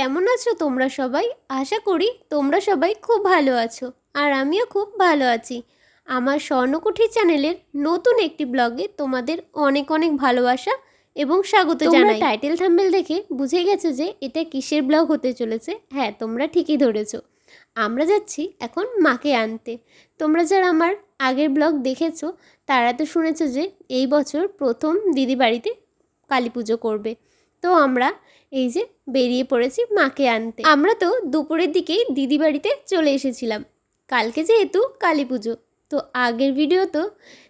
কেমন আছো তোমরা সবাই? আশা করি তোমরা সবাই খুব ভালো আছো আর আমিও খুব ভালো আছি। আমার স্বর্ণকুঠি চ্যানেলের নতুন একটি ব্লগে তোমাদের অনেক অনেক ভালোবাসা এবং স্বাগত জানাই। টাইটেল থাম্বেল দেখে বুঝে গেছো যে এটা কিসের ব্লগ হতে চলেছে? হ্যাঁ তোমরা ঠিকই ধরেছো। আমরা যাচ্ছি এখন মাকে আনতে। তোমরা যারা আমার আগের ব্লগ দেখেছ তারা তো শুনেছো যে এই বছর প্রথম দিদি বাড়িতে কালী পুজো করবে। তো আমরা এই যে বেরিয়ে পড়েছি মাকে আনতে। আমরা তো দুপুরের দিকেই দিদি বাড়িতে চলে এসেছিলাম। কালকে যেহেতু কালী পুজো, তো আগের ভিডিও তো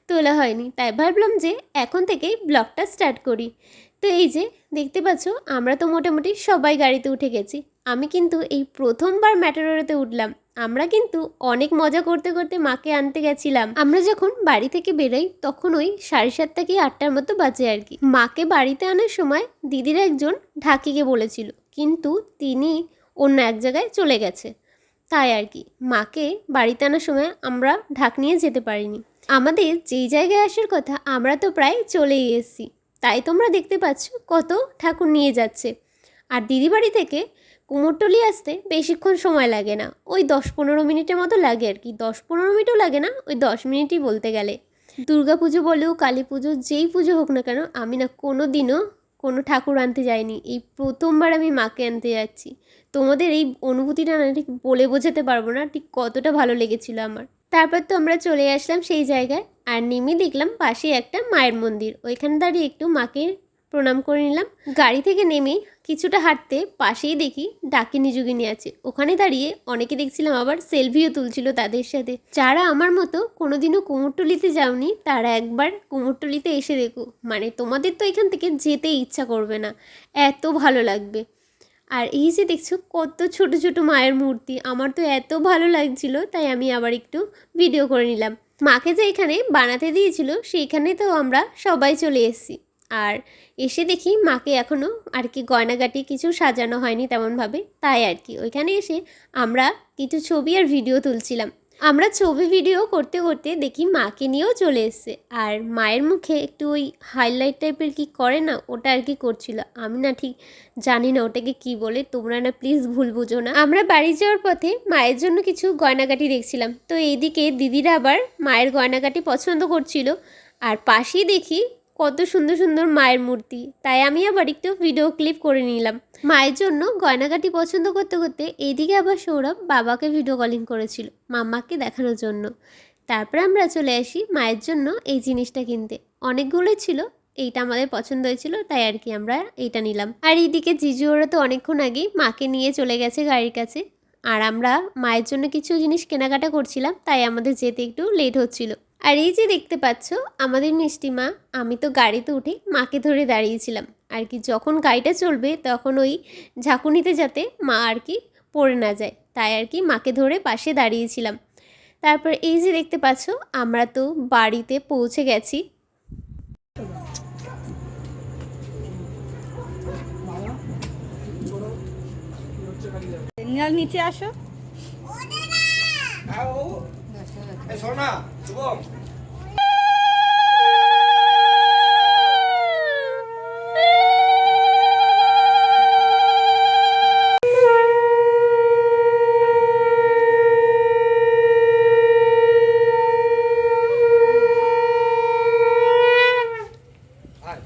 তোলা হয়নি। তাই ভাবলাম যে এখন থেকেই ব্লগটা স্টার্ট করি। তো এই যে দেখতে পাচ্ছ, আমরা তো মোটামুটি সবাই গাড়িতে উঠে গেছি। আমি কিন্তু এই প্রথমবার ম্যাটারোরেতে উঠলাম। আমরা কিন্তু অনেক মজা করতে করতে মাকে আনতে গেছিলাম। আমরা যখন বাড়ি থেকে বেরোই, তখন ওই সাড়ে সাতটা কি আটটার মতো বাজে আর কি। মাকে বাড়িতে আনার সময় দিদির একজন ঢাকিকে বলেছিল, কিন্তু তিনি অন্য এক জায়গায় চলে গেছে। তাই আর কি, মাকে বাড়িতে আনার সময় আমরা ঢাক নিয়ে যেতে পারিনি। আমাদের যেই জায়গায় আসার কথা, আমরা তো প্রায় চলেই এসেছি। তাই তোমরা দেখতে পাচ্ছ কত ঠাকুর নিয়ে যাচ্ছে। আর দিদি বাড়ি থেকে কুমোরটলি আসতে বেশিক্ষণ সময় লাগে না। ওই দশ পনেরো মিনিটের মতো লাগে আর কি। দশ পনেরো মিনিটও লাগে না, ওই দশ মিনিটই বলতে গেলে। দুর্গা পুজো বলেও কালী পুজো যেই পুজো হোক না কেন, আমি না কোনো দিনও কোনো ঠাকুর আনতে যাইনি। এই প্রথমবার আমি মাকে আনতে যাচ্ছি। তোমাদের এই অনুভূতিটা না ঠিক বলে বোঝাতে পারব না, ঠিক কতটা ভালো লেগেছিল আমার। তারপর তো আমরা চলে আসলাম সেই জায়গায়, আর নেমে দেখলাম পাশে একটা মায়ের মন্দির। ওইখানে দাঁড়িয়ে একটু মাকে প্রণাম করে নিলাম। গাড়ি থেকে নেমে কিছুটা হাঁটতে পাশেই দেখি ডাকিনী যুগিনী আছে। ওখানে দাঁড়িয়ে অনেকে দেখছিলাম আবার সেলফিও তুলছিল তাদের সাথে। যারা আমার মতো কোনোদিনও কুমোরটুলিতে যাওনি, তারা একবার কুমোরটুলিতে এসে দেখো। মানে তোমাদের তো এখান থেকে যেতে ইচ্ছা করবে না। এত ভালো লাগবে। আর এই যে দেখছ কত ছোট ছোট মায়ের মূর্তি। আমার তো এত ভালো লাগছিল, তাই আমি আবার একটু ভিডিও করে নিলাম। মাকে যে এখানে বানাতে দিয়েছিল, সেইখানে তো আমরা সবাই চলে এসেছি। আর এসে দেখি মাকে এখনও আর কি গয়নাগাটি কিছু সাজানো হয়নি তেমনভাবে, তাই আর কি। ওইখানে এসে আমরা কিছু ছবি আর ভিডিও তুলছিলাম। আমরা ছবি ভিডিও করতে করতে দেখি মাকে নিয়েও চলে এসছে। আর মায়ের মুখে একটু ওই হাইলাইট টাইপের কি করে না, ওটা আর কি করছিল। আমি না ঠিক জানি না ওটাকে কি বলে, তোমরা না প্লিজ ভুল বুঝো না। আমরা বাড়ি যাওয়ার পথে মায়ের জন্য কিছু গয়নাগাটি দেখছিলাম। তো এইদিকে দিদিরা আবার মায়ের গয়নাগাটি পছন্দ করছিল। আর পাশেই দেখি কত সুন্দর সুন্দর মায়ের মূর্তি। তাই আমি আবার একটু ভিডিও ক্লিপ করে নিলাম। মায়ের জন্য গয়নাগাটি পছন্দ করতে করতে এইদিকে আবার সৌরভ বাবাকে ভিডিও কলিং করেছিল, মাম্মাকে দেখানোর জন্য। তারপরে আমরা চলে আসি মায়ের জন্য এই জিনিসটা কিনতে। অনেকগুলোই ছিল, এইটা আমাদের পছন্দ হয়েছিল, তাই আর কি আমরা এইটা নিলাম। আর এইদিকে জিজু ওরা তো অনেকক্ষণ আগেই মাকে নিয়ে চলে গেছে গাড়ির কাছে। আর আমরা মায়ের জন্য কিছু জিনিস কেনাকাটা করছিলাম, তাই আমাদের যেতে একটু লেট হচ্ছিল। আর এই যে দেখতে পাচ্ছ আমাদের মিষ্টি মা আমি তো গাড়িতে উঠে মাকে ধরে দাঁড়িয়েছিলাম। আর কি যখন গাড়িটা চলবে তখন ওই ঝাঁকুনিতে যাতে মা আর কি পড়ে না যায় তাই আর কি মাকে ধরে পাশে দাঁড়িয়েছিলাম। তারপর এই যে দেখতে পাচ্ছ আমরা তো বাড়িতে পৌঁছে গেছি। নিচে আসো। 해 소나 주범. 아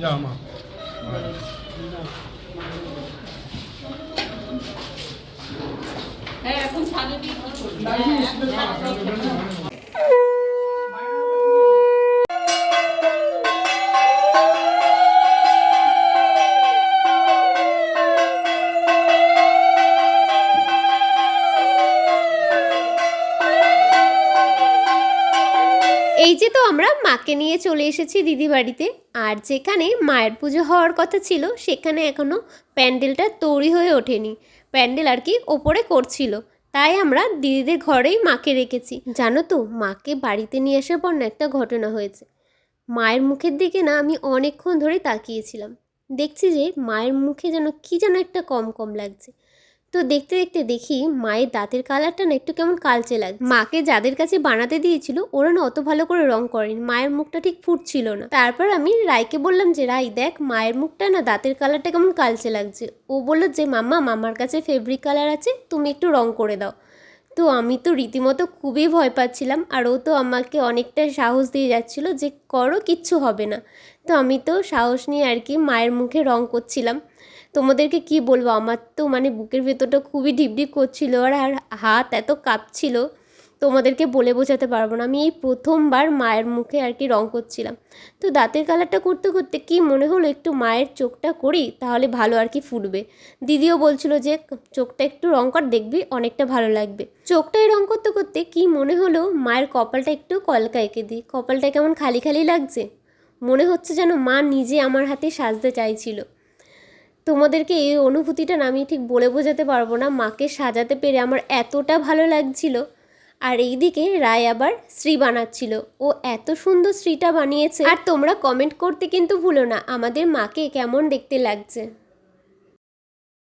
যা মা হ্যাঁ এখন ছাদে কি করবি mach. যে তো আমরা মাকে নিয়ে চলে এসেছি দিদি বাড়িতে আর যেখানে মায়ের পুজো হওয়ার কথা ছিল, সেখানে এখনও প্যান্ডেলটা তৈরি হয়ে ওঠেনি। প্যান্ডেল আর কি ওপরে করছিল। তাই আমরা দিদিদের ঘরেই মাকে রেখেছি। জানো তো, মাকে বাড়িতে নিয়ে আসার পর না একটা ঘটনা হয়েছে। মায়ের মুখের দিকে না আমি অনেকক্ষণ ধরে তাকিয়েছিলাম। দেখছি যে মায়ের মুখে যেন কি যেন একটা কম কম লাগছে। তো দেখতে দেখতে দেখি মায়ের দাঁতের কালারটা না একটু কেমন কালচে লাগছে। মাকে যাদের কাছে বানাতে দিয়েছিল, ওরা না অত ভালো করে রং করেনি। মায়ের মুখটা ঠিক ফুটছিল না। তারপর আমি রায়কে বললাম যে রাই দেখ, মায়ের মুখটা না দাঁতের কালারটা কেমন কালচে লাগছে। ও বলল যে, মাম্মা, মামার কাছে ফেব্রিক কালার আছে, তুমি একটু রং করে দাও। তো আমি তো রীতিমতো খুবই ভয় পাচ্ছিলাম আর ও তো আমাকে অনেকটা সাহস দিয়ে যাচ্ছিল যে, করো, কিচ্ছু হবে না। তো আমি তো সাহস নিয়ে আর কি মায়ের মুখে রং করছিলাম। তোমাদেরকে কি বলব? আমার তো মানে বুকের ভেতরটা খুবই ঢিপঢিপ করছিল আর আর হাত এত কাঁপছিল, তোমাদেরকে বলে বোঝাতে পারব না। আমি এই প্রথমবার মায়ের মুখে আর কি রং করছিলাম। তো দাঁতের কালারটা করতে করতে কি মনে হলো একটু মায়ের চোখটা করি, তাহলে ভালো আর কি ফুটবে। দিদিও বলছিল যে, চোখটা একটু রং কর, দেখবি অনেকটা ভালো লাগবে। চোখটাই রং করতে করতে কি মনে হলো মায়ের কপালটা একটু কলকা এঁকে দিই। কপালটা কেমন খালি খালি লাগছে? মনে হচ্ছে যেন মা নিজে আমার হাতে সাজতে চাইছিল। তোমাদেরকে এই অনুভূতিটা আমি ঠিক বলে বোঝাতে পারব না। মাকে সাজাতে পেরে আমার এতটা ভালো লাগছিল। আর এইদিকে রায় আবার শ্রী বানাচ্ছিল। ও এত সুন্দর শ্রীটা বানিয়েছে। আর তোমরা কমেন্ট করতে কিন্তু ভুলো না। আমাদের মাকে কেমন দেখতে লাগছে।